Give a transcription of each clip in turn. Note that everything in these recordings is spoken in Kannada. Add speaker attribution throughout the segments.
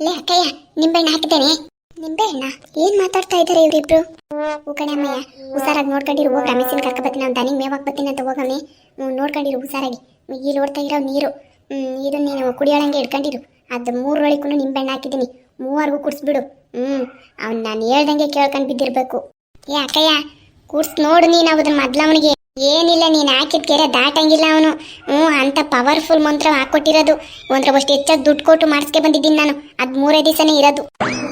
Speaker 1: ಲೇ, ಅಕ್ಕಯ್ಯ, ನಿಂಬೆಹಣ್ಣು ಹಾಕಿದ್ದೇನೆ. ನಿಂಬೆಹಣ್ಣ? ಏನ್ ಮಾತಾಡ್ತಾ ಇದ್ದಾರೆ ಇವರಿಬ್ರು? ಅಮ್ಮಯ್ಯ, ಹುಷಾರಾಗಿ ನೋಡ್ಕೊಂಡಿರು. ಹೋಗಿ ರಮೇಶನ್ ಕರ್ಕ ಬರ್ತೀನಿ, ಅವ್ನು ದನಿಗೆ ಮೇವಾಕ್ ಬರ್ತೀನಿ ಅಂತ ಹೋಗಮ್ಮೆ ನೋಡ್ಕೊಂಡಿರು ಹುಷಾರಾಗಿ. ಇಲ್ಲಿ ಓಡ್ತಾ ಇರೋ ನೀರು. ಇದು ನೀನು ಕುಡಿಯೋಳಂಗೆ ಇಟ್ಕೊಂಡಿರು. ಅದು ಮೂರು ಒಳಿಗೂ ನಿಂಬೆಹಣ್ಣು ಹಾಕಿದ್ದೀನಿ. ಮೂವರೆಗೂ ಕುಡಿಸ್ಬಿಡು. ಹ್ಮ್, ಅವ್ನು ನಾನು ಹೇಳ್ದಂಗೆ ಕೇಳ್ಕೊಂಡು ಬಿದ್ದಿರ್ಬೇಕು. ಏ, ಅಕ್ಕಯ್ಯ, ಕೂರ್ಸ್ ನೋಡು ನೀನು ಅವ್ರ ಮೊದ್ಲವನಿಗೆ ಏನಿಲ್ಲ, ನೀನು ಹಾಕಿದ ಕೆರೆ ದಾಟಂಗಿಲ್ಲ ಅವನು. ಹ್ಞೂ, ಅಂತ ಪವರ್ಫುಲ್ ಮಂತ್ರ ಹಾಕೊಟ್ಟಿರೋದು. ಒಂದ್ರ ಅಷ್ಟು ಹೆಚ್ಚಾಗಿ ದುಡ್ಡು ಕೊಟ್ಟು ಮಾಡಿಸ್ಕೆ ಬಂದಿದ್ದೀನಿ ನಾನು. ಅದು ಮೂರೇ ದಿವಸನೇ ಇರೋದು.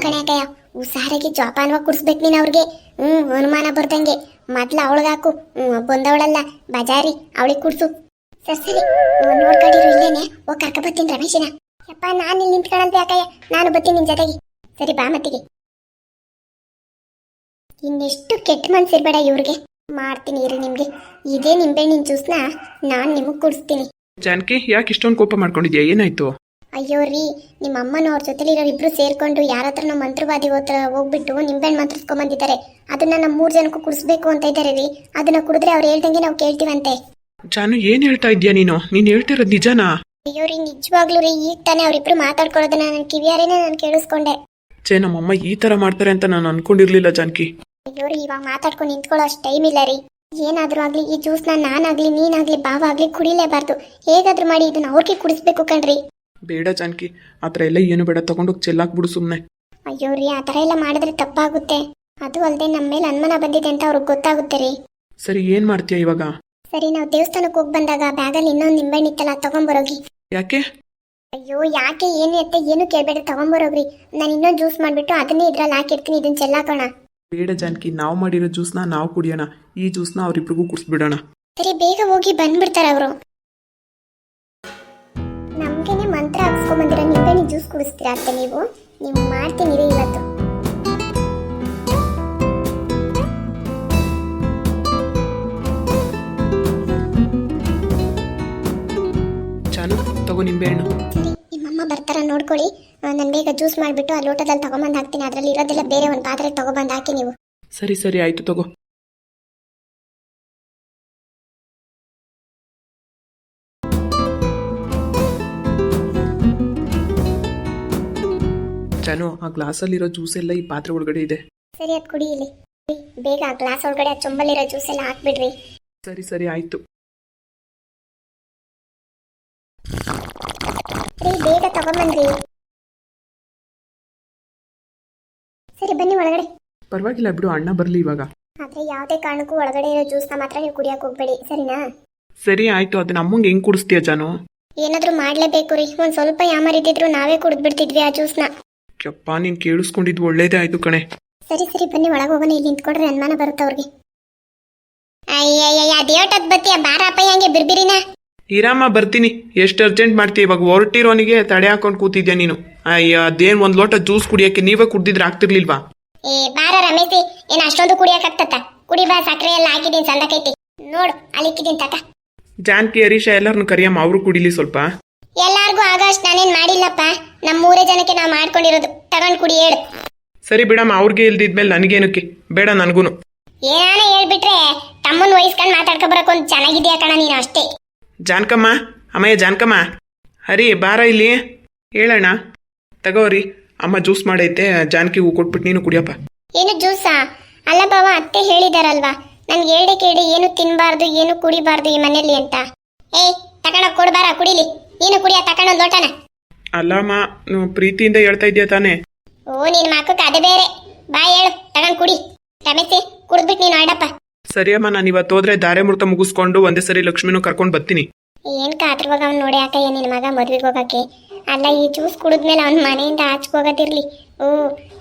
Speaker 1: ಕಣೆ ಅಕ್ಕಯ್ಯ, ಹುಷಾರಾಗಿ ಜೋಪಾನವಾಗಿ ಕುಡಿಸ್ಬೇಕು ನೀನು ಅವ್ರಿಗೆ. ಹ್ಞೂ, ಅನುಮಾನ ಬರ್ದಂಗೆ. ಮೊದ್ಲು ಅವಳಿಗಾಕು. ಹ್ಞೂ, ಬಂದವಳಲ್ಲ. ಬಜಾರಿ, ಅವಳಿಗೆ ಕುಡಿಸು ಸರಿ ಸರಿ ನೋಡ್ಕೊಂಡಿರು ಇಲ್ಲೇನೆ. ಓ, ಕರ್ಕ ಬರ್ತೀನಿ ಯಪ್ಪ, ನಾನು ಇಲ್ಲಿ ನಿಂತ್ಕೊಳ್ಳಂತ ಯಾಕಯ್ಯ ನಾನು ಬರ್ತೀನಿ ನಿನ್ನ ಜೊತೆಗೆ. ಸರಿ, ಬಾ ಮತ್ತಿಗೆ. ಇನ್ನೆಷ್ಟು ಕೆಟ್ಟ ಮನ್ಸಿರ್ಬೇಡ ಇವ್ರಿಗೆ. ಮಾಡ್ತೀನಿ ಇರಿ ನಿಮ್ಗೆ. ಇದೇ ನಿಂಬೆಹಣ್ಣಿನ ಜ್ಯೂಸ್ನ ನಾನು ನಿಮಗೆ ಕುಡಿಸ್ತೀನಿ.
Speaker 2: ಜಾನಕಿ ಯಾಕೆ ಇಷ್ಟೊಂದು ಕೋಪ ಮಾಡ್ಕೊಂಡಿದ್ಯಾ? ಏನಾಯ್ತು?
Speaker 1: ಅಯ್ಯೋ ರೀ ನಿಮ್ಮ ಅಮ್ಮನವ್ರ ಜೊತೆಲಿ ಇಬ್ರು ಸೇರ್ಕೊಂಡು ಯಾರ ಹತ್ರ ನಮ್ಮ ಮಂತ್ರವಾದಿ ಹತ್ರ ಹೋಗ್ಬಿಟ್ಟು ನಿಂಬೆಹಣ್ಣು ಮಂತ್ರಿಸ್ಕೊಂಬಂದಿದ್ದಾರೆ. ಅದನ್ನ ನಮ್ಮ ಮೂರು ಜನಕ್ಕೂ ಕುಡಿಸ್ಬೇಕು ಅಂತ ಇದ್ದಾರೆ ರೀ. ಅದನ್ನ ಕುಡಿದ್ರೆ ಅವ್ರು ಹೇಳ್ದಂಗೆ ನಾವು ಕೇಳ್ತೀವಂತೆ.
Speaker 2: ಜಾನು ಏನ್ ಹೇಳ್ತಾ ಇದ್ಯಾ ನೀನು? ನೀನ್ ಹೇಳ್ತಿರೋದು ನಿಜನಾ?
Speaker 1: ಅಯ್ಯೋ ರೀ ನಿಜವಾಗ್ಲೂ ರೀ ಈಗ ತಾನೇ ಅವರಿಬ್ರು ಮಾತಾಡ್ಕೊಳ್ಳೋದನ್ನ ನನ್ನ ಕಿವಿಯಾರೇನೆ ನಾನು ಕೇಳಿಸ್ಕೊಂಡೆ.
Speaker 2: ಛೇ ನಮ್ಮಮ್ಮ ಈ ತರ ಮಾಡ್ತಾರೆ ಅಂತ ನಾನು ಅನ್ಕೊಂಡಿರ್ಲಿಲ್ಲ ಜಾನಕಿ.
Speaker 1: ಅಯ್ಯೋ ರೀ ಇವಾಗ ಮಾತಾಡ್ಕೊಂಡು ನಿಂತ್ಕೊಳ್ಳೋ ಅಷ್ಟು ಟೈಮ್ ಇಲ್ಲ ರೀ. ಏನಾದರೂ ಆಗ್ಲಿ ಈ ಜ್ಯೂಸ್ನ ನಾನಾಗ್ಲಿ ನೀನಾಗ್ಲಿ ಬಾವ ಆಗ್ಲಿ ಕುಡಿಲೇಬಾರ್ದು. ಹೇಗಾದ್ರೂ ಮಾಡಿ ಇದನ್ನ ಅವ್ರಿಗೆ ಕುಡಿಸ್ಬೇಕು ಕಣ್ರಿ.
Speaker 2: ಬೇಡ ಜಾನಕಿ ಆತರ ಥರ ಎಲ್ಲ ಏನು ಬೇಡ ತಗೊಂಡೋಗಿ ಚೆಲ್ಲಾಕ್ಬಿಡು ಸುಮ್ಮನೆ
Speaker 1: ಅಯ್ಯೋ ರೀ ಆ ಥರ ಎಲ್ಲ ಮಾಡಿದ್ರೆ ತಪ್ಪಾಗುತ್ತೆ. ಅದು ಅಲ್ಲದೆ ನಮ್ಮ ಮೇಲೆ ಅನುಮಾನ ಬಂದಿದೆ ಅಂತ ಅವ್ರಿಗೆ ಗೊತ್ತಾಗುತ್ತೆ ರೀ.
Speaker 2: ಸರಿ ಏನ್ ಮಾಡ್ತೀಯ ಇವಾಗ?
Speaker 1: ಸರಿ ನಾವು ದೇವಸ್ಥಾನಕ್ಕೆ ಹೋಗಿ ಬಂದಾಗ ಬ್ಯಾಗಲ್ಲಿ ಇನ್ನೊಂದು ನಿಂಬೆ ಇತ್ತಲ್ಲ ತಗೊಂಬರೋಗಿ.
Speaker 2: ಯಾಕೆ?
Speaker 1: ಅಯ್ಯೋ ಯಾಕೆ ಏನು ಎತ್ತ ಏನು ಕೇಳ್ಬೇಡ ತಗೊಂಬರೋಗ್ರಿ. ನಾನು ಇನ್ನೊಂದು ಜ್ಯೂಸ್ ಮಾಡಿಬಿಟ್ಟು ಅದನ್ನೇ ಇದ್ರಲ್ಲಿ ಹಾಕಿರ್ತೀನಿ ಇದನ್ನ ಚೆಲ್ಲಾಕೋಣ.
Speaker 2: ಬೇಡ ಜಾನಕಿ ನಾವು ಮಾಡಿರೋ ಜ್ಯೂಸ್ನ ನಾವು ಕುಡಿಯೋಣ. ಈ ಜ್ಯೂಸ್ನ ಅವರಿಬ್ರಿಗೂ ಕುಡಿಸ್ಬಿಡೋಣ.
Speaker 1: ಸರಿ ಬೇಗ ಹೋಗಿ ಬಂದ್ಬಿಡ್ತಾರೆ ಅವರು. ನಮ್ಗೇನೆ ಮಂತ್ರ ಹಾಕ್ಸ್ಕೊಂಬಂದಿರೋ ನಿಂಬೆಹಣ್ಣು ಜ್ಯೂಸ್ ಕುಡಿಸ್ತೀರಾ ಅಂತ ನೀವು? ನೀವು ಮಾಡ್ತೀನಿ ಇವತ್ತು.
Speaker 2: ಜಾನು ತಗೋ ನಿಂಬೆಹಣ್ಣು.
Speaker 1: ಸರಿ ನಿಮ್ಮಮ್ಮ ಬರ್ತಾರ ನೋಡ್ಕೊಳ್ಳಿ. ನಾನು ಬೇಗ ಜ್ಯೂಸ್ ಮಾಡಿಬಿಟ್ಟು ಆ ಲೋಟದಲ್ಲಿ ತಗೊಂಬಂದು ಹಾಕ್ತೀನಿ. ಅದರಲ್ಲಿ ಇರೋದೆಲ್ಲ ಬೇರೆ ಒಂದು ಪಾತ್ರೆ ತಗೊಬಂದು ಹಾಕಿ ನೀವು.
Speaker 2: ಸರಿ ಸರಿ ಆಯ್ತು ತಗೋ. ಜಾನು ಆ ಗ್ಲಾಸಲ್ಲಿರೋ ಜ್ಯೂಸ್ ಎಲ್ಲ ಈ ಪಾತ್ರೆ ಒಳಗಡೆ ಇದೆ.
Speaker 1: ಸರಿ ಅದು ಕುಡಿ ಇಲ್ಲಿ. ಬೇಗ ಆ ಗ್ಲಾಸ್ ಒಳಗಡೆ ಆ ಚೊಂಬಲ್ಲಿರೋ ಜ್ಯೂಸ್ ಎಲ್ಲ ಹಾಕ್ಬಿಡ್ರಿ.
Speaker 2: ಸರಿ ಸರಿ ಆಯ್ತು.
Speaker 1: ರೀ ಬೇಗ ತಗೊಂಬನ್ರಿ ಸರಿ ಬನ್ನಿ ಒಳಗಡೆ.
Speaker 2: ಪರವಾಗಿಲ್ಲ ಬಿಡು ಅಣ್ಣ ಬರಲಿ ಇವಾಗ.
Speaker 1: ಆದ್ರೆ ಯಾವುದೇ ಕಾರಣಕ್ಕೂ ಒಳಗಡೆ ಇರೋ ಜ್ಯೂಸ್ನ ಮಾತ್ರ ನೀವು ಕುಡಿಯಕ್ಕೆ ಹೋಗ್ಬೇಡಿ ಸರಿನಾ?
Speaker 2: ಸರಿ ಆಯ್ತು ಅದನ್ನ ಅಮ್ಮಂಗೆ ಹೆಂಗ್ ಕುಡಿಸ್ತೀಯ ಜಾನು?
Speaker 1: ಏನಾದ್ರೂ ಮಾಡ್ಲೇಬೇಕು ರೀ ಒಂದ್ ಸ್ವಲ್ಪ ಯಾಮರಿದ್ದಿದ್ರು ನಾವೇ ಕುಡಿದ್ಬಿಡ್ತಿದ್ವಿ ಆ ಜ್ಯೂಸ್ನ.
Speaker 2: ಯಪ್ಪ ನೀನ್ ಕೇಳಿಸ್ಕೊಂಡಿದ್ದು ಒಳ್ಳೇದೇ ಆಯ್ತು ಕಣೆ.
Speaker 1: ಸರಿ ಸರಿ ಬನ್ನಿ ಒಳಗೆ ಹೋಗೋಣ ಇಲ್ಲಿ ನಿಂತ್ಕೊಡ್ರಿ ಅನುಮಾನ ಬರುತ್ತೆ ಅವ್ರಿಗೆ. ಅಯ್ಯಯ್ಯ ಅದೇಟದ್ ಬತ್ತಿ ಬಾರಪ್ಪ ಹಂಗೆ ಬಿರ್ಬಿರಿನ?
Speaker 2: ಇರಮ್ಮ ಬರ್ತೀನಿ. ಎಷ್ಟು ಅರ್ಜೆಂಟ್ ಮಾಡ್ತೀಯ ಇವಾಗ? ಹೊರಟಿರೋನಿಗೆ ತಡೆ ಹಾಕೊಂಡು ಕೂತಿದ್ಯಾ ನೀನು? ಅಯ್ಯ ಅದೇನ್ ಒಂದ್ ಲೋಟ ಜ್ಯೂಸ್ ಕುಡಿಯಕ್ಕೆ ನೀವೇ ಕುಡ್ದಿದ್ರೆ ಆಗ್ತಿರ್ಲಿಲ್ವಾ?
Speaker 1: ಏ ಬಾರ ರಮೇಶಿ ಏನ್ ಅಷ್ಟೊಂದು ಕುಡಿಯಕತ್ತತ್ತ ಕುಡಿ ಬಾ ಸಕ್ಕರೆ ಎಲ್ಲ ಹಾಕಿದೀನಿ ಸಣ್ಣಕೈತಿ ನೋಡು ಅಲ್ಲಿಕ್ಕಿದೀನಿ ತಾತ.
Speaker 2: ಜಾನ್ಕಿ ಹರೀಶ ಎಲ್ಲರನ್ನು ಕರಿಯಮ್ಮ ಅವರು ಕುಡಿಲಿ ಸ್ವಲ್ಪ.
Speaker 1: ಎಲ್ಲಾರ್ಗೂ ಆಗಸ್ಟ್ ನಾನೇನ್ ಮಾಡಿಲ್ಲಪ್ಪ. ನಮ್ಮ ಮೂರೇ ಜನಕ್ಕೆ ನಾವು ಮಾಡ್ಕೊಂಡಿರೋದು. ತಗೊಂಡ್ ಕುಡಿ ಹೇಳು.
Speaker 2: ಸರಿ ಬಿಡಮ್ಮ ಅವ್ರಿಗೆ ಇಲ್ದಿದ್ಮೇಲೆ ನನಗೇನಕ್ಕೆ? ಬೇಡ ನನಗೂನು.
Speaker 1: ಏನಾನ ಹೇಳ್ಬಿಟ್ರೆ ತಮ್ಮನ್ ವಹಿಸ್ಕೊಂಡ್ ಮಾತಾಡ್ಕೊ ಬರಕ್ ಒಂದ್ ಚೆನ್ನಾಗಿದ್ಯಾ ಕಣ ನೀನು ಅಷ್ಟೇ.
Speaker 2: ಜಾನ್ಕಮ್ಮ ಅಮ್ಮಯ್ಯ ಜಾನ್ಕಮ್ಮ. ಹರಿ ಬಾರ ಇಲ್ಲಿ. ಹೇಳಣ್ಣ. ತಗೋರಿ ಅಮ್ಮ ಜ್ಯೂಸ್ ಮಾಡೈತೆ ಜಾನ್ಕಿಗೂ ಕೊಟ್ಬಿಟ್ಟು ನೀನು ಕುಡಿಯಪ್ಪ.
Speaker 1: ಏನು ಜ್ಯೂಸಾ ಅಲ್ಲ ಬಾವ ಅತ್ತೆ ಹೇಳಿದಾರಲ್ವಾ? ನನ್ಗೆ ಹೇಳ್ದೆ ಕೇಳಿ ಏನು ತಿನ್ಬಾರ್ದು ಏನು ಕುಡಿಬಾರ್ದು ಈ ಮನೆಯಲ್ಲಿ ಅಂತ. ಏಯ್ ತಕಣ ಕೊಡ್ಬಾರ ಕುಡಿಲಿ. ನೀನು ಕುಡಿಯ ತಕಣ ಲೋಟನ.
Speaker 2: ಅಲ್ಲಮ್ಮ ನೀವು ಪ್ರೀತಿಯಿಂದ ಹೇಳ್ತಾ ಇದೆಯಾ ತಾನೇ?
Speaker 1: ಓ ನಿನ್ ಮಕ್ಕಕ್ಕೆ ಅದೇ ಬೇರೆ. ಬಾ ಹೇಳು ತಗೊಂಡ್ ಕುಡಿ. ರಮೇಶಿ ಕುಡ್ದ್ಬಿಟ್ಟು ನೀನು ಆಡಪ್ಪ.
Speaker 2: ಸರಿ ಅಮ್ಮ ನಾನು ಇವತ್ತು ಹೋದ್ರೆ ದಾರೆ ಮುಹೂರ್ತ ಮುಗಿಸ್ಕೊಂಡು ಒಂದೇ ಸರಿ ಲಕ್ಷ್ಮಿನೂ ಕರ್ಕೊಂಡು ಬರ್ತೀನಿ.
Speaker 1: ಏನ್ ಕಾತ್ರವಾಗ ಅವ್ನು ನೋಡಿ ಅಕ್ಕ ಏನ್ ನಿನ್ ಮಗ ಮದ್ವೆಗೆ ಹೋಗಕ್ಕೆ? ಅಲ್ಲ ಈ ಜ್ಯೂಸ್ ಕುಡಿದ್ಮೇಲೆ ಅವ್ನ ಮನೆಯಿಂದ ಆಚೆಗೆ ಹೋಗೋದಿರ್ಲಿ. ಹ್ಞೂ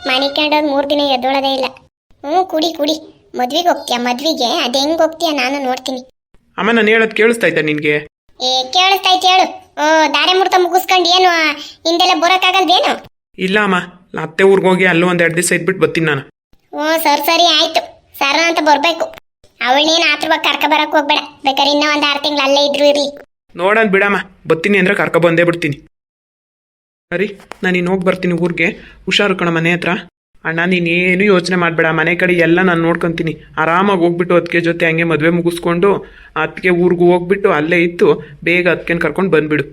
Speaker 1: ಮನೆ ಕಂಡೋಗಿ ಮೂರ್ ದಿನ ಎದ್ದೊಳದೇ ಇಲ್ಲ. ಹ್ಞೂ ಕುಡಿ ಕುಡಿ. ಮದ್ವೆಗೆ ಹೋಗ್ತೀಯ? ಮದ್ವೆಗೆ? ಅದು ಹೆಂಗ್ ಹೋಗ್ತೀಯ? ನಾನು ನೋಡ್ತೀನಿ.
Speaker 2: ಅಮ್ಮ ನಾನು ಹೇಳೋದು ಕೇಳಿಸ್ತಾ ಇದ್ದ ನಿನಗೆ?
Speaker 1: ಏ ಕೇಳಿಸ್ತೈತಿ ಹೇಳು. ಓ ದಾರೆ ಮುರ್ತ ಮುಗಿಸ್ಕೊಂಡು ಏನು ಹಿಂದೆಲ್ಲ ಬರೋಕ್ಕಾಗಲ್ದೇನು
Speaker 2: ಇಲ್ಲ ಅಮ್ಮ ಅತ್ತೆ ಊರಿಗೆ ಹೋಗಿ ಅಲ್ಲೂ ಒಂದು ಎರಡು ದಿವಸ ಇದ್ಬಿಟ್ಟು ಬರ್ತೀನಿ ನಾನು.
Speaker 1: ಓ ಸರಿ ಸರಿ ಆಯ್ತು. ಸರ ಅಂತ ಬರ್ಬೇಕು. ಆತ್ರ ಆತ್ರವಾಗಿ ಕರ್ಕ ಬರಕ್ ಹೋಗ್ಬೇಡ. ಬೇಕಾದ್ರೆ ಇನ್ನೂ ಒಂದು ಆರು ತಿಂಗಳು ಅಲ್ಲೇ ಇದ್ರು ಇರಲಿ.
Speaker 2: ನೋಡೋಣ ಬಿಡಮ್ಮ ಬರ್ತೀನಿ ಅಂದ್ರೆ ಕರ್ಕೊ ಬಂದೇ ಬಿಡ್ತೀನಿ. ಸರಿ ನಾನು ಇನ್ನು ಹೋಗಿ ಬರ್ತೀನಿ ಊರಿಗೆ. ಹುಷಾರು ಕಣ ಮನೆ ಹತ್ರ. ಅಣ್ಣ, ನೀನು ಏನು ಯೋಚನೆ ಮಾಡಬೇಡ. ಮನೆ ಕಡೆ ಎಲ್ಲ ನಾನು ನೋಡ್ಕೊತೀನಿ. ಆರಾಮಾಗಿ ಹೋಗ್ಬಿಟ್ಟು ಅದಕ್ಕೆ ಜೊತೆ ಹಂಗೆ ಮದುವೆ ಮುಗಿಸ್ಕೊಂಡು ಅದಕ್ಕೆ ಊರಿಗೂ ಹೋಗ್ಬಿಟ್ಟು ಅಲ್ಲೇ ಇತ್ತು. ಬೇಗ ಅದಕ್ಕೆ ಕರ್ಕೊಂಡು ಬಂದ್ಬಿಡು.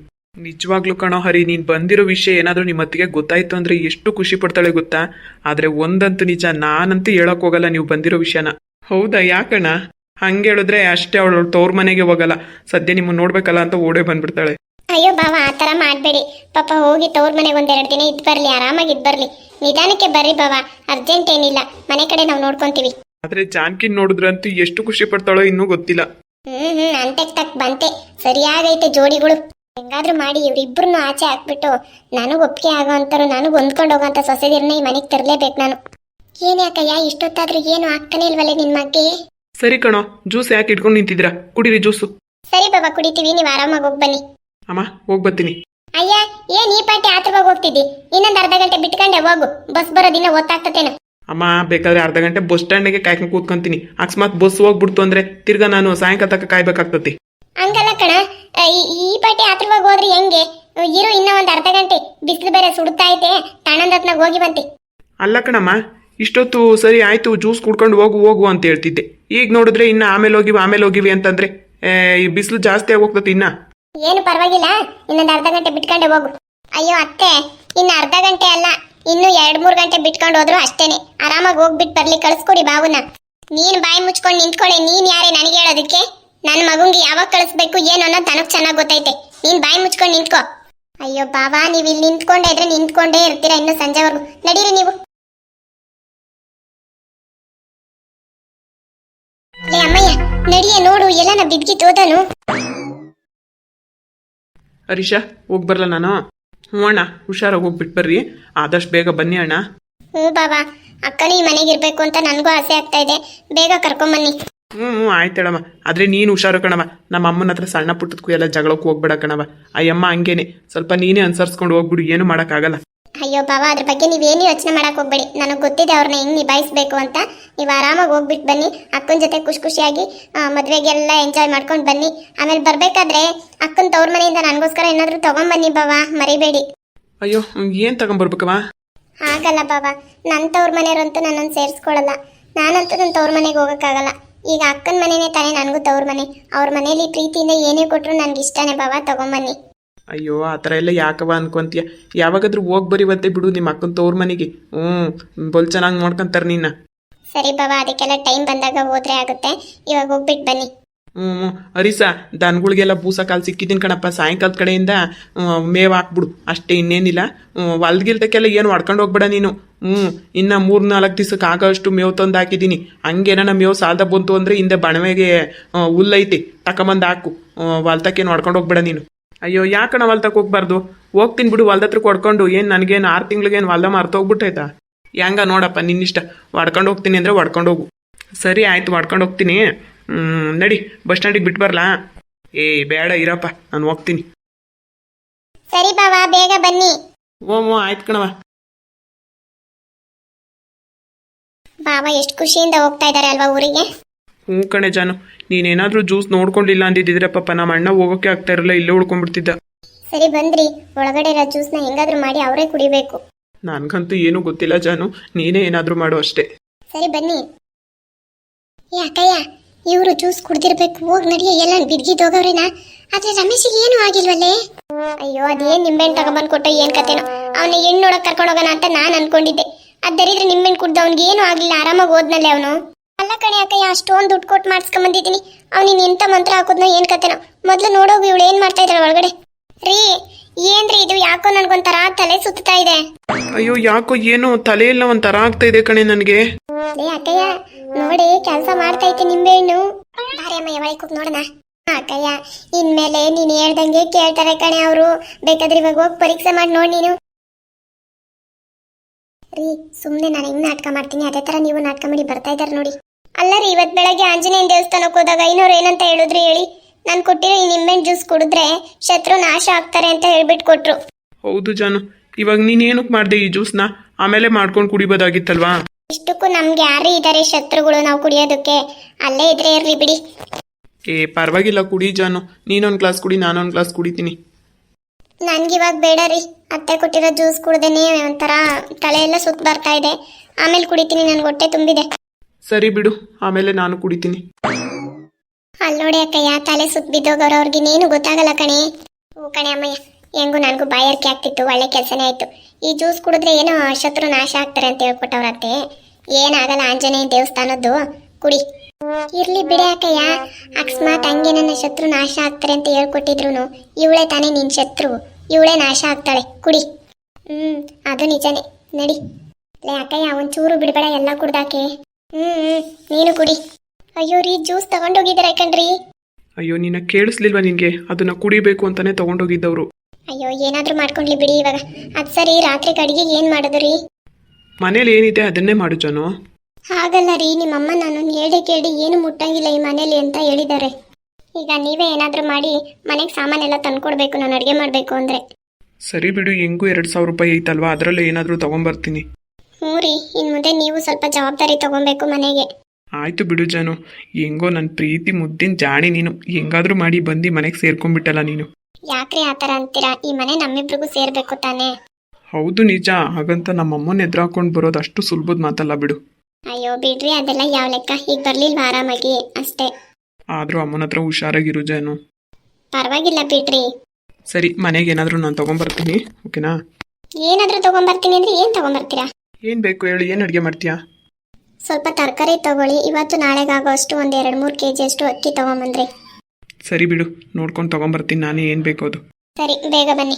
Speaker 2: ನಿಜವಾಗ್ಲೂ ಕಣೋ ಹರಿ, ನೀನು ಬಂದಿರೋ ವಿಷಯ ಏನಾದರೂ ನಿಮ್ಮ ಅತ್ತಿಗೆ ಗೊತ್ತಾಯ್ತು ಅಂದರೆ ಎಷ್ಟು ಖುಷಿ ಪಡ್ತಾಳೆ ಗೊತ್ತಾ? ಆದರೆ ಒಂದಂತೂ ನಿಜ, ನಾನಂತೂ ಹೇಳೋಕ್ಕೋಗಲ್ಲ ನೀವು ಬಂದಿರೋ ವಿಷಯನ. ಹೌದಾ, ಯಾಕಣ್ಣ? ಹಂಗೆ ಹೇಳಿದ್ರೆ ಅಷ್ಟೇ ಅವಳು ತೋರ್ ಮನೆಗೆ ಹೋಗಲ್ಲ. ಸದ್ಯ ನಿಮ್ಮನ್ನು ನೋಡ್ಬೇಕಲ್ಲ ಅಂತ ಓಡೇ ಬಂದ್ಬಿಡ್ತಾಳೆ.
Speaker 1: ಅಯ್ಯೋ ಬಾವ ಆ ಥರ ಮಾಡಬೇಡಿ. ಪಾಪ ಹೋಗಿ ತವ್ರ ಮನೆಗೆ ಒಂದೆರಡು ದಿನ ಇದ್ದು ಬರಲಿ ಆರಾಮಾಗಿ ಇದ್ದು ಬರಲಿ. ನಿಧಾನಕ್ಕೆ ಬರ್ರಿ ಬಾವ ಅರ್ಜೆಂಟ್ ಏನಿಲ್ಲ. ಮನೆ ಕಡೆ ನಾವು ನೋಡ್ಕೊಂತೀವಿ.
Speaker 2: ಆದರೆ ಜಾನ್ಕಿನ್ ನೋಡಿದ್ರಂತೂ ಎಷ್ಟು ಖುಷಿ ಪಡ್ತಾಳೋ ಇನ್ನೂ ಗೊತ್ತಿಲ್ಲ.
Speaker 1: ಹ್ಮ್ ಹ್ಮ್ ಅಂತಕ್ ತಕ್ ಬಂತೆ. ಸರಿಯಾಗೈತೆ ಜೋಡಿಗಳು. ಹೆಂಗಾದ್ರೂ ಮಾಡಿ ಇವ್ರಿಬ್ರನ್ನು ಆಚೆ ಹಾಕ್ಬಿಟ್ಟು ನನಗೆ ಒಪ್ಪಿಗೆ ಆಗೋ ಅಂತಾರು ನನಗೆ ಹೊಂದ್ಕೊಂಡು ಹೋಗೋಂಥ ಸೊಸೆದಿರ್ನ ಈ ಮನೆಗೆ ತರಲೇಬೇಕು ನಾನು. ಏನ್ ಯಾಕಯ್ಯ ಇಷ್ಟೊತ್ತಾದ್ರೂ ಏನು ಆಗ್ತಾನೆ ಇಲ್ವಲ್ಲೇ ನಿನ್ ಮಗ್ಗೆ?
Speaker 2: ಸರಿ ಕಣೋ ಜ್ಯೂಸ್ ಯಾಕೆ ಇಟ್ಕೊಂಡು ನಿಂತಿದ್ದೀರಾ? ಕುಡಿರಿ ಜ್ಯೂಸು.
Speaker 1: ಸರಿ ಬಾಬಾ ಕುಡಿತೀವಿ ನೀವು ಆರಾಮಾಗಿ ಹೋಗಿ ಬನ್ನಿ.
Speaker 2: ಅಮ್ಮ ಹೋಗಿ ಬರ್ತೀನಿ.
Speaker 1: ಅಯ್ಯ ಏನ್ ಈ ಪಾಟಿ ಆತ್ರವಾಗಿ ಹೋಗ್ತಿದ್ದಿ? ಇನ್ನೊಂದು ಅರ್ಧ ಗಂಟೆ ಬಿಟ್ಕೊಂಡೆ ಹೋಗು. ಬಸ್ ಬರೋದಿನ ಓದ್ತಾಗ್ತತೇನು
Speaker 2: ಅಮ್ಮ ಬೇಕಾದ್ರೆ ಅರ್ಧ ಗಂಟೆ ಬಸ್ ಸ್ಟ್ಯಾಂಡಿಗೆ ಕಾಯ್ಕೊಂಡು ಕೂತ್ಕೊಂತೀನಿ. ಅಕಸ್ಮಾತ್ ಬಸ್ ಹೋಗ್ಬಿಡ್ತು ಅಂದ್ರೆ ತಿರ್ಗಾ ನಾನು ಸಾಯಂಕಾಲ ತಕ್ಕ ಕಾಯ್ಬೇಕಾಗ್ತತಿ.
Speaker 1: ಹಂಗಲ್ಲ ಕಣ. ಈ- ಈ ಪಾಟಿ ಆತ್ರವಾಗಿ ಹೋದ್ರೆ ಹೆಂಗೆ? ಇರು ಇನ್ನ ಒಂದ್ ಅರ್ಧ ಗಂಟೆ. ಬಿಸಿಲು ಬೇರೆ ಸುಡ್ತಾ ಐತೆ ತಣ್ಣಂದತ್ನಾಗ ಹೋಗಿ ಬಂತಿ.
Speaker 2: ಅಲ್ಲ ಕಣಮ್ಮ ಇಷ್ಟೊತ್ತು ಸರಿ ಆಯ್ತು ಜ್ಯೂಸ್ ಕುಡ್ಕೊಂಡು ಹೋಗು ಹೋಗು ಅಂತ ಹೇಳ್ತಿದ್ದೆ. ಈಗ ನೋಡಿದ್ರೆ ಇನ್ನು ಆಮೇಲೆ ಹೋಗಿವಿ ಆಮೇಲೆ ಹೋಗಿವಿ ಅಂತಂದ್ರೆ ಏ, ಈ ಬಿಸಿಲು ಜಾಸ್ತಿ ಆಗೋಗ್ತತಿ ಇನ್ನ.
Speaker 1: ಏನು ಪರವಾಗಿಲ್ಲ, ಇನ್ನೊಂದು ಅರ್ಧ ಗಂಟೆ ಬಿಟ್ಕೊಂಡೆ ಹೋಗು. ಅಯ್ಯೋ ಅತ್ತೆ, ಇನ್ನು ಅರ್ಧ ಗಂಟೆ ಅಲ್ಲ, ಇನ್ನು ಎರಡ್ ಮೂರ್ ಗಂಟೆ ಬಿಟ್ಕೊಂಡು ಹೋದ್ರು ಅಷ್ಟೇನೆ. ಆರಾಮಾಗಿ ಹೋಗ್ಬಿಟ್ಟು ಬರ್ಲಿ, ಕಳಿಸ್ಕೊಡಿ ಬಾವುನ. ನೀನು ಬಾಯಿ ಮುಚ್ಕೊಂಡು ನಿಂತ್ಕೊಳ್ಳೆ ನೀನ್ ಯಾರೇ ನನಗೆ ಹೇಳೋದಕ್ಕೆ? ನನ್ನ ಮಗುಂಗೆ ಯಾವಾಗ ಕಳಿಸ್ಬೇಕು, ಏನು ಅನ್ನೋದು ನನಗೆ ಚೆನ್ನಾಗಿ ಗೊತ್ತೈತೆ. ನೀನು ಬಾಯಿ ಮುಚ್ಕೊಂಡು ನಿಂತ್ಕೋ. ಅಯ್ಯೋ ಬಾಬಾ ನೀವು ಇಲ್ಲಿ ನಿಂತ್ಕೊಂಡೇ ಇದ್ರೆ ನಿಂತ್ಕೊಂಡೇ ಇರ್ತೀರಾ ಇನ್ನು ಸಂಜೆವರೆಗೂ? ನಡೀರಿ ನೀವು. ಲೇ ಅಮ್ಮಯ್ಯ, ನಡಿಯ ನೋಡು ಎಲ್ಲ ನಾ ಬಿದ್ಗಿ ತೋದನು
Speaker 2: ಹರೀಶ ಹೋಗಿ ಬರಲ್ಲ ನಾನು? ಹ್ಞೂ ಅಣ್ಣ ಹುಷಾರಾಗಿ ಹೋಗ್ಬಿಟ್ಟು ಬರ್ರಿ. ಆದಷ್ಟು ಬೇಗ ಬನ್ನಿ ಅಣ್ಣ.
Speaker 1: ಹ್ಞೂ ಬಾಬಾ ಅಕ್ಕ ನೀ ಮನೆಗೆ ಇರಬೇಕು ಅಂತ ನನಗೂ ಆಸೆ ಆಗ್ತಾ ಇದೆ. ಬೇಗ ಕರ್ಕೊಂಬನ್ನಿ.
Speaker 2: ಹ್ಞೂ ಹ್ಞೂ ಆಯ್ತು ಹೇಳಮ್ಮ. ಆದರೆ ನೀನು ಹುಷಾರು ಕಣವ ನಮ್ಮ ಅಮ್ಮನ ಹತ್ರ ಸಣ್ಣ ಪುಟ್ಟದಕ್ಕೂ ಎಲ್ಲ ಜಗಳಕ್ಕೆ ಹೋಗ್ಬೇಡ ಕಣವ ಆ ಅಮ್ಮ ಹಂಗೇನೆ. ಸ್ವಲ್ಪ ನೀನೇ ಅನ್ಸರ್ಸ್ಕೊಂಡು ಹೋಗ್ಬಿಡು ಏನು ಮಾಡೋಕ್ಕಾಗಲ್ಲ.
Speaker 1: ಅಯ್ಯೋ ಬಾಬಾ ಅದ್ರ ಬಗ್ಗೆ ನೀವೇನು ಯೋಚನೆ ಮಾಡಕ್ ಹೋಗ್ಬೇಡಿ. ನನಗೆ ಗೊತ್ತಿದೆ ಅವ್ರನ್ನ ಹೆಂಗ್ ನಿಭಾಯಿಸ್ಬೇಕು ಅಂತ. ನೀವು ಆರಾಮಾಗಿ ಹೋಗ್ಬಿಟ್ಟು ಬನ್ನಿ ಅಕ್ಕನ ಜೊತೆ ಖುಷಿ ಖುಷಿಯಾಗಿ ಮದ್ವೆಗೆಲ್ಲ ಎಂಜಾಯ್ ಮಾಡ್ಕೊಂಡು ಬನ್ನಿ. ಆಮೇಲೆ ಬರ್ಬೇಕಾದ್ರೆ ಅಕ್ಕನ ತವ್ರ ಮನೆಯಿಂದ ನನಗೋಸ್ಕರ ಏನಾದರೂ ತಗೊಂಬನ್ನಿ ಬಾಬಾ ಮರಿಬೇಡಿ.
Speaker 2: ಅಯ್ಯೋ ಏನು ತಗೊಂಬರ್ಬೇಕವ
Speaker 1: ಆಗಲ್ಲ ಬಾಬಾ ನನ್ನ ತವ್ರ ಮನೆಯವ್ರಂತೂ ನನ್ನನ್ನು ಸೇರಿಸ್ಕೊಳ್ಳಲ್ಲ ನಾನಂತೂ ನನ್ನ ತವ್ರ ಮನೆಗೆ ಹೋಗೋಕ್ಕಾಗಲ್ಲ. ಈಗ ಅಕ್ಕನ ಮನೆನೇ ತಾನೇ ನನಗೂ ತವ್ರ ಮನೆ. ಅವ್ರ ಮನೇಲಿ ಪ್ರೀತಿಯಿಂದ ಏನೇ ಕೊಟ್ಟರು ನನಗೆ ಇಷ್ಟನೇ ಬಾಬಾ ತಗೊಂಬನ್ನಿ.
Speaker 2: ಅಯ್ಯೋ ಆ ಥರ ಎಲ್ಲ ಯಾಕವ ಅನ್ಕೊಂತೀಯ? ಯಾವಾಗಾದ್ರೂ ಹೋಗಿ ಬರೀವಂತೆ ಬಿಡು ನಿಮ್ಮ ಅಕ್ಕನ ತೋರ್ ಮನೆಗೆ. ಹ್ಞೂ ಬಲ್ ಚೆನ್ನಾಗಿ ನೋಡ್ಕೊಂತಾರೆ ನಿನ್ನ.
Speaker 1: ಸರಿ ಬಾಬಾ ಅದಕ್ಕೆಲ್ಲ ಟೈಮ್ ಬಂದಾಗ ಹೋದ್ರೆ ಆಗುತ್ತೆ. ಇವಾಗ ಹೋಗ್ಬಿಟ್ಟು ಬನ್ನಿ.
Speaker 2: ಹ್ಞೂ ಹರಿಸ ದನಗಳಿಗೆಲ್ಲ ಬೂಸ ಕಾಲು ಸಿಕ್ಕಿದ್ದೀನಿ ಕಣಪ್ಪ. ಸಾಯಂಕಾಲದ ಕಡೆಯಿಂದ ಮೇವು ಹಾಕ್ಬಿಡು. ಅಷ್ಟೇ ಇನ್ನೇನಿಲ್ಲ. ಹೊಲ್ಗಿಲ್ದಕ್ಕೆಲ್ಲ ಏನು ಹೊಡ್ಕೊಂಡು ಹೋಗ್ಬೇಡ ನೀನು. ಹ್ಞೂ ಇನ್ನು ಮೂರು ನಾಲ್ಕು ದಿವಸಕ್ಕೆ ಆಗೋಷ್ಟು ಮೇವು ತಂದು ಹಾಕಿದ್ದೀನಿ ಹಂಗೇನ ಮೇವು ಸಾಲದ ಬಂತು ಅಂದರೆ ಹಿಂದೆ ಬಣವೆಗೆ ಹುಲ್ಲೈತಿ. ತಗೊಂಬಂದು ಹಾಕು. ಹೊಲ್ತಕ್ಕೇನು ಹೊಡ್ಕೊಂಡು ಹೋಗ್ಬೇಡ ನೀನು. ಅಯ್ಯೋ ಯಾಕಣ ಹೊಲ್ತಕ್ಕೆ ಹೋಗ್ಬಾರ್ದು? ಹೋಗ್ತೀನಿ ಬಿಡು ಹೊಲ್ದತ್ರ ಕೊಡ್ಕೊಂಡು ಏನು ನನಗೇನು ಆರು ತಿಂಗ್ಳಿಗೇನು ಹೊಲ್ದ ಮರ್ತೋಗ್ಬಿಟ್ಟಾಯ್ತಾ ಹೆಂಗ ನೋಡಪ್ಪ ನಿನ್ನಿಷ್ಟ. ಹೊಡ್ಕೊಂಡು ಹೋಗ್ತೀನಿ ಅಂದರೆ ಹೊಡ್ಕೊಂಡು ಹೋಗು. ಸರಿ ಆಯ್ತು ಹೊಡ್ಕೊಂಡು ಹೋಗ್ತೀನಿ. ಹ್ಮ್, ನಡಿ ಬಸ್ ಸ್ಟ್ಯಾಂಡಿಗೆ ಬಿಟ್ಟು ಬರಲಾ? ಏ ಬೇಡ ಇರಪ್ಪ ನಾನು ಹೋಗ್ತೀನಿ.
Speaker 1: ಸರಿ ಬಾವಾ ಬೇಗ ಬನ್ನಿ.
Speaker 2: ಓ ಓ ಆಯ್ತು ಕಣವ
Speaker 1: ಬಾಬಾ ಎಷ್ಟು ಖುಷಿಯಿಂದ ಹೋಗ್ತಾ ಇದ್ದಾರೆ ಅಲ್ವಾ ಊರಿಗೆ?
Speaker 2: ಹ್ಞೂ ಕಣೆ ಜಾನು ನೀನೇನಾದರೂ ಜ್ಯೂಸ್ ನೋಡ್ಕೊಂಡಿಲ್ಲ ಅಂದಿದ್ದಿದ್ರೆ ಪಾಪ ನಮ್ಮ ಅಣ್ಣ ಹೋಗೋಕೆ ಆಗ್ತಾ ಇರಲ್ಲ ಇಲ್ಲೇ ಉಳ್ಕೊಂಡ್ಬಿಡ್ತಿದ್ದ.
Speaker 1: ಸರಿ ಬಂದ್ರಿ ಒಳಗಡೆ ಇರೋ ಜ್ಯೂಸ್ನ ಹೆಂಗಾದ್ರೂ ಮಾಡಿ ಅವರೇ ಕುಡಿಬೇಕು.
Speaker 2: ನನಗಂತೂ ಏನೂ ಗೊತ್ತಿಲ್ಲ ಜಾನು ನೀನೇ ಏನಾದರೂ ಮಾಡು ಅಷ್ಟೇ.
Speaker 1: ಸರಿ ಬನ್ನಿ. ಏ ಅಕ್ಕಯ್ಯ ಇವರು ಜ್ಯೂಸ್ ಕುಡ್ದಿರ್ಬೇಕು ಹೋಗಿ ನಡಿಯ ಎಲ್ಲ ಬಿಡ್ಗಿದ್ದೋಗವ್ರೇನ ಆದ್ರೆ ರಮೇಶಿಗೆ ಏನು ಆಗಿಲ್ವಲ್ಲೇ? ಅಯ್ಯೋ ಅದೇನ್ ನಿಂಬೆಹಣ್ಣು ತಗೊಂಬಂದ್ ಕೊಟ್ಟ ಏನ್ ಕತೆನೋ ಅವನ ಹೆಣ್ಣು ನೋಡಕ್ ಕರ್ಕೊಂಡು ಹೋಗೋಣ ಅಂತ ನಾನು ಅನ್ಕೊಂಡಿದ್ದೆ. ಅದ್ ದರಿದ್ರೆ ನಿಂಬೆಹಣ್ಣು ಕುಡ್ದ ಅವ್ನಿಗೆ ಏನು ಆಗ್ಲಿಲ್ಲ ಆರಾಮಾಗಿ ಹೋದ್ನಲ್ಲೇ ಅವನು. ಕಣೆ ಅಕ್ಕಯ್ಯ ಅಷ್ಟೊಂದು ದುಡ್ಡು ಕೊಟ್ಟು ಮಾಡಿಸ್ಕೊಂಡ್ ಬಂದಿದ್ದೀನಿ. ಅವ್ನಿನ್ ಎಂತ ಮಂತ್ರ ಹಾಕೋದ್ನ ಏನ್ ಕತೆನೋ. ಮೊದ್ಲು ನೋಡೋಗಿ ಇವಳು ಏನ್ ಮಾಡ್ತಾ ಇದ್ದಾಳೆ ಒಳಗಡೆ? ರೀ ಏನ್ರಿ ಇದು? ಯಾಕೋ ನನ್ಗೊಂಥರ ತಲೆ ಸುತ್ತಾ ಇದೆ.
Speaker 2: ಅಯ್ಯೋ ಯಾಕೋ ಏನೋ ತಲೆಯೆಲ್ಲ ಒಂಥರ ಆಗ್ತಾ ಇದೆ ಕಣೆ ನನಗೆ.
Speaker 1: ಲೇ ಅಕ್ಕಯ್ಯ ನೋಡಿ ಕೆಲಸ ಮಾಡ್ತಾ ಐತೆ ನಿಂಬೆಹಣ್ಣು ಬಾರಿ ಅಮ್ಮ ಯಾವಾಗ ನೋಡೋಣ? ಅಕ್ಕಯ್ಯ ಇನ್ಮೇಲೆ ನೀನ್ ಹೇಳ್ದಂಗೆ ಕೇಳ್ತಾರೆ ಕಣೆ ಅವರು. ಬೇಕಾದ್ರೆ ಇವಾಗ ಹೋಗಿ ಪರೀಕ್ಷೆ ಮಾಡಿ ನೋಡಿ ನೀನು. ರೀ ಸುಮ್ನೆ ನಾನು ಹೆಂಗ್ ನಾಟಕ ಮಾಡ್ತೀನಿ? ಅದೇ ತರ ನೀವು ನಾಟಕ ಮಾಡಿ ಬರ್ತಾ ಇದಾರೆ ನೋಡಿ. ಅಲ್ಲ ರೀ ಇವತ್ ಬೆಳಗ್ಗೆ ಆಂಜನೇಯನ ದೇವಸ್ಥಾನಕ್ಕೆ ಹೋದಾಗ ಐನೋರು ಏನಂತ ಹೇಳಿದ್ರು ಹೇಳಿ. ನಾನು ಕೊಟ್ಟಿರೋ ಈ ನಿಂಬೆಹಣ್ಣು ಜ್ಯೂಸ್ ಕುಡಿದ್ರೆ ಶತ್ರು ನಾಶ ಆಗ್ತಾರೆ ಅಂತ ಹೇಳ್ಬಿಟ್ಟು ಕೊಟ್ರು.
Speaker 2: ಹೌದು ಜಾನು ಇವಾಗ ನೀನು ಏನಕ್ಕೆ ಮಾಡಿದೆ ಈ ಜ್ಯೂಸ್ನ ಆಮೇಲೆ ಮಾಡ್ಕೊಂಡು ಕುಡಿಬೋದಾಗಿತ್ತಲ್ವಾ?
Speaker 1: ಇಷ್ಟಕ್ಕೂ ನಮ್ಗೆ ಯಾರೇ ಇದ್ದಾರೆ ಶತ್ರುಗಳು ನಾವು ಕುಡಿಯೋದಕ್ಕೆ. ಅಲ್ಲೇ ಇದ್ರೆ ಇರ್ಲಿ ಬಿಡಿ.
Speaker 2: ಏ ಪರವಾಗಿಲ್ಲ ಕುಡಿ ಜಾನು. ನೀನೊಂದು ಗ್ಲಾಸ್ ಕುಡಿ ನಾನೊಂದು ಗ್ಲಾಸ್ ಕುಡಿತೀನಿ.
Speaker 1: ನನ್ಗಿವಾಗ ಬೇಡ ರೀ. ಅತ್ತೆ ಕೊಟ್ಟಿರೋ ಜ್ಯೂಸ್ ಕುಡ್ದೇನೆ ಒಂಥರ ತಲೆ ಎಲ್ಲ ಸುತ್ತ ಬರ್ತಾ ಇದೆ. ಆಮೇಲೆ ಕುಡಿತೀನಿ ನನ್ಗೆ ಹೊಟ್ಟೆ ತುಂಬಿದೆ.
Speaker 2: ಸರಿ ಬಿಡು, ಆಮೇಲೆ ನಾನು ಕುಡಿತೀನಿ.
Speaker 1: ಅಲ್ಲಿ ನೋಡಿ ಅಕ್ಕಯ್ಯ, ತಲೆ ಸುತ್ತ ಬಿದ್ದೋಗವ್ರು ಅವ್ರಿಗೆ ಏನು ಗೊತ್ತಾಗಲ್ಲ ಕಣೆ. ಓ ಕಣೆ ಅಮ್ಮಯ್ಯ, ಹೆಂಗು ನನಗೂ ಬಾಯಾರಿಕೆ ಆಗ್ತಿತ್ತು, ಒಳ್ಳೆ ಕೆಲಸನೇ ಆಯ್ತು. ಈ ಜ್ಯೂಸ್ ಕುಡಿದ್ರೆ ಏನೋ ಶತ್ರು ನಾಶ ಆಗ್ತಾರೆ ಅಂತ ಹೇಳ್ಕೊಟ್ಟವ್ರತ್ತೆ. ಏನಾಗಲ್ಲ ಆಂಜನೇಯ ದೇವಸ್ಥಾನದ್ದು, ಕುಡಿ. ಇರ್ಲಿ ಬಿಡೆ ಅಕ್ಕಯ್ಯ, ಅಕಸ್ಮಾತ್ ಹಂಗೆ ನನ್ನ ಶತ್ರು ನಾಶ ಆಗ್ತಾರೆ ಅಂತ ಹೇಳ್ಕೊಟ್ಟಿದ್ರು ಇವಳೆ ತಾನೇ ನಿನ್ ಶತ್ರು, ಇವಳೆ ನಾಶ ಆಗ್ತಾಳೆ, ಕುಡಿ. ಹ್ಮ್, ಅದು ನಿಜನೇ, ನಡಿ. ಲೇ ಅಕ್ಕಯ್ಯ, ಒಂಚೂರು ಬಿಡಬೇಡ, ಎಲ್ಲ ಕುಡ್ದಾಕೆ. ಹ್ಮ್ ನೀನು ಕುಡಿ. ಅಯ್ಯೋ ರೀ ಜ್ಯೂಸ್ ತಗೊಂಡೋಗಿದ್ದೀರ ಕಣ್ರಿ?
Speaker 2: ಅಯ್ಯೋ ನಿನ್ನ ಕೇಳಿಸ್ಲಿಲ್ವಾ ನಿನಗೆ? ಅದನ್ನ ಕುಡಿಬೇಕು ಅಂತಾನೆ ತಗೊಂಡೋಗಿದ್ದವರು.
Speaker 1: ಅಯ್ಯೋ ಏನಾದ್ರೂ ಮಾಡ್ಕೊಂಡ್ಲಿ ಬಿಡಿ ಇವಾಗ. ಅದ್ ಸರಿ ರಾತ್ರಿ ಅಡಿಗೆ ಏನ್ ಮಾಡೋದು ರೀ?
Speaker 2: ಮನೇಲಿ ಏನಿದೆ ಅದನ್ನೇ ಮಾಡು ಜಾನು.
Speaker 1: ಹಾಗಲ್ಲ ರೀ ನಿಮ್ಮಮ್ಮ ನಾನು ಹೇಳಿ ಕೇಳಿ ಏನು ಮುಟ್ಟಂಗಿಲ್ಲ ಈ ಮನೇಲಿ ಅಂತ ಹೇಳಿದ್ದಾರೆ. ಈಗ ನೀವೇ ಏನಾದ್ರೂ ಮಾಡಿ ಮನೆಗೆ ಸಾಮಾನೆಲ್ಲ ತಂದ್ಕೊಡ್ಬೇಕು ನಾನು ಅಡುಗೆ ಮಾಡಬೇಕು ಅಂದ್ರೆ.
Speaker 2: ಸರಿ ಬಿಡು ಹೆಂಗೂ ಎರಡು ಸಾವಿರ ರೂಪಾಯಿ ಐತಲ್ವಾ? ಅದರಲ್ಲೇ ಏನಾದರೂ ತಗೊಂಬರ್ತೀನಿ.
Speaker 1: ರೀ ಇನ್ ಮುಂದೆ ನೀವು ಸ್ವಲ್ಪ ಜವಾಬ್ದಾರಿ ತಗೊಬೇಕು ಮನೆಗೆ.
Speaker 2: ಆಯ್ತು ಬಿಡು ಜಾನು. ಹೆಂಗೋ ನನ್ನ ಪ್ರೀತಿ ಮುದ್ದಿನ ಜಾಣಿ ನೀನು. ಹೆಂಗಾದ್ರೂ ಮಾಡಿ ಬಂದು ಮನೆಗೆ ಸೇರ್ಕೊಂಡ್ಬಿಟ್ಟಲ್ಲ ನೀನು.
Speaker 1: ಯಾಕ್ರಿ ಆತರ ಅಂತೀರಾ? ಈ ಮನೆ ನಮ್ಮಿಬ್ರಿಗೂ ಸೇರ್ಬೇಕು ತಾನೇ.
Speaker 2: ಹೌದು ನಿಜ. ಹಾಗಂತ ನಮ್ಮಮ್ಮನ ಎದುರಾಕೊಂಡು ಬರೋದು ಅಷ್ಟು ಸುಲಭದ ಮಾತಲ್ಲ ಬಿಡು.
Speaker 1: ಅಯ್ಯೋ ಬಿಡ್ರಿ ಅದೆಲ್ಲ ಯಾವ ಲೆಕ್ಕ? ಈಗ ಬರ್ಲಿಲ್ವಾ ಆರಾಮಾಗಿ? ಅಷ್ಟೇ.
Speaker 2: ಆದರೂ ಅಮ್ಮನ ಹತ್ರ ಹುಷಾರಾಗಿರು ಜಾನು.
Speaker 1: ಪರವಾಗಿಲ್ಲ ಬಿಡ್ರಿ.
Speaker 2: ಸರಿ ಮನೆಗೆ ಏನಾದರೂ ನಾನು ತಗೊಂಬರ್ತೀನಿ ಓಕೆನಾ?
Speaker 1: ಏನಾದ್ರೂ ತಗೊಂಬರ್ತೀನಿ ಅಂದ್ರೆ ಏನ್ ತಗೊಂಬರ್ತೀರಾ?
Speaker 2: ಏನು ಬೇಕು ಹೇಳಿ ಏನು ಅಡುಗೆ ಮಾಡ್ತೀಯಾ?
Speaker 1: ಸ್ವಲ್ಪ ತರಕಾರಿ ತಗೊಳ್ಳಿ. ಇವತ್ತು ನಾಳೆಗಾಗೋ ಅಷ್ಟು ಒಂದ್ ಎರಡು ಮೂರು ಕೆ ಜಿ ಅಷ್ಟು ಅಕ್ಕಿ ತಗೊಂಬಂದ್ರಿ.
Speaker 2: ಸರಿ ಬಿಡು ನೋಡ್ಕೊಂಡು ತಗೊಂಬರ್ತೀನಿ ನಾನೇ ಏನು ಬೇಕು ಅದು.
Speaker 1: ಸರಿ ಬೇಗ ಬನ್ನಿ.